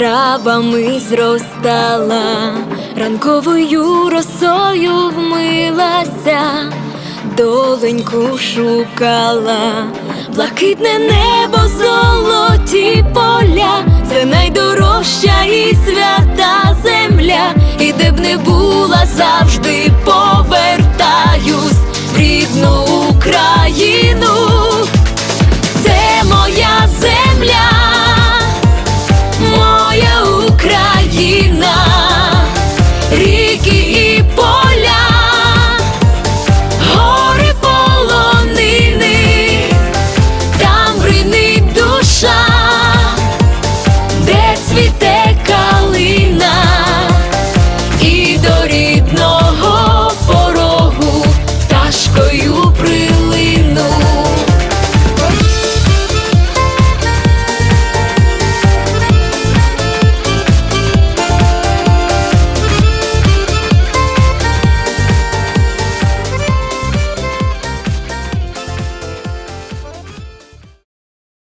травами зростала, ранковою росою вмилася, доленьку шукала, блакитне небо, золоті поля, це найдорожча і свята земля, і де б не була, завжди душа, де цвіте